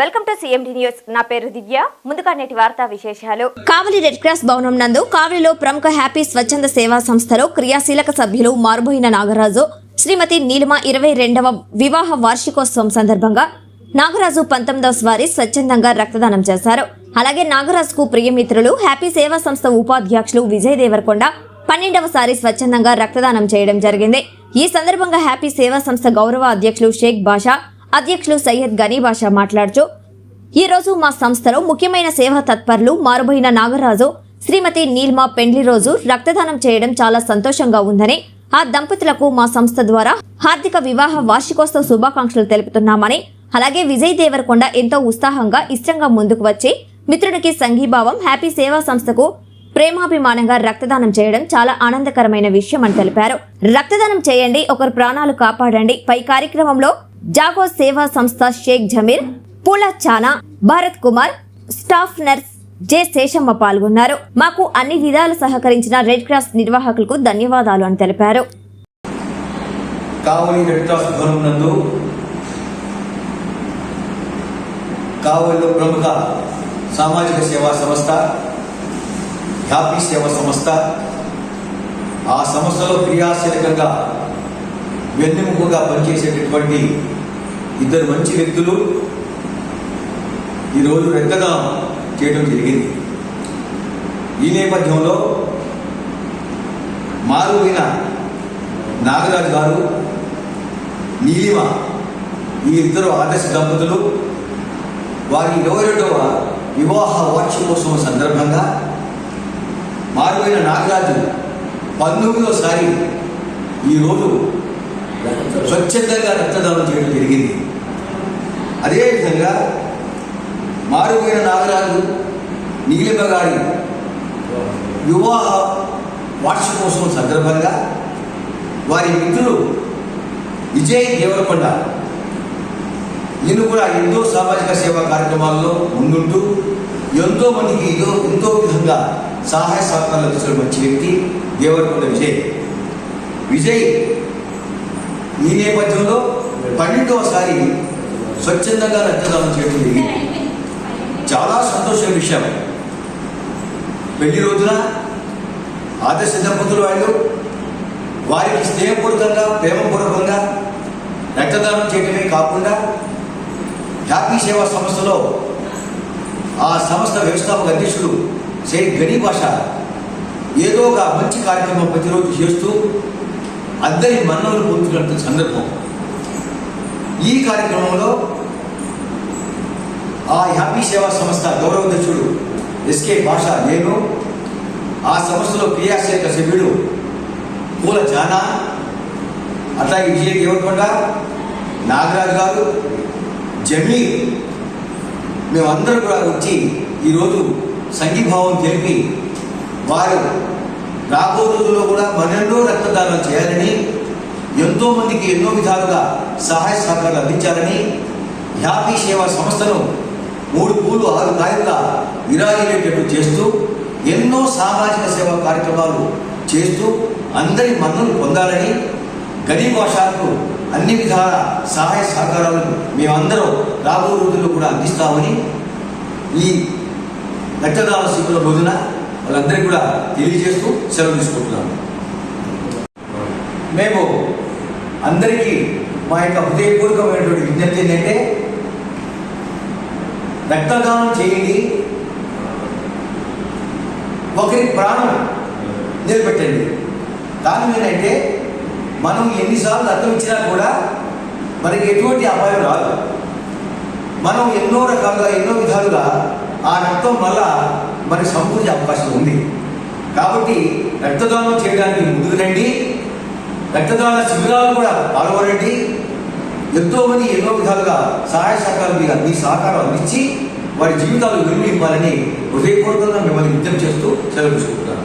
Welcome to CMD news. నా పేరు దివ్య. ముందుగా నేటి వార్తా విశేషాలు. కావలి రెడ్ క్రాస్ భవనం నందు కావలిలో ప్రముఖ హ్యాపీ స్వచ్ఛంద సేవా సంస్థలో క్రియాశీలక సభ్యులు మారుబోయిన నాగరాజు శ్రీమతి నీలిమ ఇరవై రెండవ వివాహ వార్షికోత్సవం సందర్భంగా నాగరాజు పంతొమ్మిదవ వారి స్వచ్ఛందంగా రక్తదానం చేశారు. అలాగే నాగరాజుకు ప్రియమిత్రులు హ్యాపీ సేవా సంస్థ ఉపాధ్యక్షులు విజయ్ దేవరకొండ పన్నెండవసారి స్వచ్ఛందంగా రక్తదానం చేయడం జరిగింది. ఈ సందర్భంగా హ్యాపీ సేవా సంస్థ గౌరవ అధ్యక్షులు షేక్ బాషా అధ్యక్షులు సయ్యద్ గనీ బాషా మాట్లాడుతూ ఈ రోజు మా సంస్థలో ముఖ్యమైన సేవా తత్పరులు మారుబోయిన నాగరాజు శ్రీమతి నీల్మా పెండ్లి రోజు రక్తదానం చేయడం చాలా సంతోషంగా ఉందని ఆ దంపతులకు మా సంస్థ ద్వారా హార్దిక వివాహ వార్షికోత్సవ శుభాకాంక్షలు తెలుపుతున్నామని అలాగే విజయ్ దేవరకొండ ఎంతో ఉత్సాహంగా ఇష్టంగా ముందుకు వచ్చి మిత్రుడికి సంఘీభావం హ్యాపీ సేవా సంస్థకు ప్రేమాభిమానంగా రక్తదానం చేయడం చాలా ఆనందకరమైన విషయం అని తెలిపారు. రక్తదానం చేయండి ఒకరు ప్రాణాలు కాపాడండి పై కార్యక్రమంలో జాగో సేవా సంస్థ షేక్ జమీర్ పూల చానా Bharat Kumar staff nurse J Seshamma పాల్గొన్నారు. మాకు అన్ని విధాలు సహకరించిన రెడ్ క్రాస్ నిర్వాహకులకు ధన్యవాదాలు అని తెలిపారు. కావలి రెడ్ క్రాస్ భవనం నందు కావలిలో ప్రముఖ సామాజిక సేవా సంస్థ హ్యాపీ సేవా సంస్థ ఆ సంస్థలో క్రియాశీలకంగా వెన్నెముకగా పనిచేసేటటువంటి ఇద్దరు మంచి వ్యక్తులు ఈరోజు రక్తదానం చేయడం జరిగింది. ఈ నేపథ్యంలో మారువైన నాగరాజు గారు నీలిమ ఈ ఇద్దరు ఆదర్శ దంపతులు వారి ఇరవై రెండవ వివాహ వార్షికోత్సవం సందర్భంగా మారువైన నాగరాజు పంతొమ్మిదోసారి ఈరోజు స్వచ్ఛందంగా రక్తదానం చేయడం జరిగింది. అదేవిధంగా మారువైన నాగరాజు నీలిమ గారి వివాహ వార్షికోత్సవం సందర్భంగా వారి మిత్రులు విజయ్ దేవరకొండ నేను కూడా ఎన్నో సామాజిక సేవా కార్యక్రమాల్లో ముందుంటూ ఎంతో మందికి ఏదో ఎంతో విధంగా సహాయ సహకారాలు అందించిన మంచి వ్యక్తి దేవరకొండ విజయ్. విజయ్ ఈ నేపథ్యంలో పన్నెండవసారి స్వచ్ఛందంగా రక్తదానం చేయడం జరిగింది. చాలా సంతోషం విషయం. పెళ్ళి రోజున ఆదర్శ దంపతులు వాళ్ళు వారికి స్నేహపూర్వకంగా ప్రేమపూర్వకంగా రక్తదానం చేయడమే కాకుండా హ్యాపీ సేవా సంస్థలో ఆ సంస్థ వ్యవస్థాపక అధ్యక్షుడు శ్రీ గనీ భాష ఏదో ఒక మంచి కార్యక్రమం ప్రతిరోజు చేస్తూ అద్దరి మన్నవులు పొందుతున్న సందర్భం. ఈ కార్యక్రమంలో ఆ హ్యాపీ సేవా సంస్థ గౌరవాధ్యక్షుడు ఎస్కే భాష నేను ఆ సంస్థలో క్రియాశీలక సభ్యుడు పూల జానా అట్లాగే విజయ దేవరకొండ నాగరాజు గారు జమీర్ మేమందరం కూడా వచ్చి ఈరోజు సంఘీభావం తెలిపి వారు రాబో రోజుల్లో కూడా మరెన్నో రక్తదానం చేయాలని ఎంతో మందికి ఎన్నో విధాలుగా సహాయ సహకారాలు అందించాలని హ్యాపీ సేవా సంస్థను మూడు పూలు ఆరు కాయలుగా విరాజిల్లేటట్టు చేస్తూ ఎన్నో సామాజిక సేవా కార్యక్రమాలు చేస్తూ అందరి మన్నలు పొందాలని గరీబ్ భాషకు అన్ని విధాల సహాయ సహకారాలను మేమందరం రాబో రోజుల్లో కూడా అందిస్తామని ఈ రక్తదాన శిబిరం రోజున వాళ్ళందరికీ కూడా తెలియజేస్తూ సెలవు తీసుకుంటున్నాను. మేము అందరికీ మా యొక్క హృదయపూర్వకమైనటువంటి విజ్ఞప్తి ఏంటంటే రక్తదానం చేయండి. ఒకరి ప్రాణం నిలబెట్టండి. కారణం ఏంటంటే మనం ఎన్నిసార్లు రక్తం ఇచ్చినా కూడా మనకి ఎటువంటి అపాయం రాదు. మనం ఎన్నో రకాలుగా ఎన్నో విధాలుగా ఆ రక్తం వల్ల మనకు సమకూర్చే అవకాశం ఉంది. కాబట్టి రక్తదానం చేయడానికి ముందుకు రండి. రక్తదాన శిబిరాలు కూడా పాల్గొనండి ఎంతో మంది ఎన్నో విధాలుగా సహాయ సహకారం మీద మీ సహకారం అందించి వారి జీవితాలు వెలుగు ఇవ్వాలని హృదయపూర్వకంగా మిమ్మల్ని విజ్ఞప్తి చేస్తూ సెలవు తీసుకుంటున్నాను.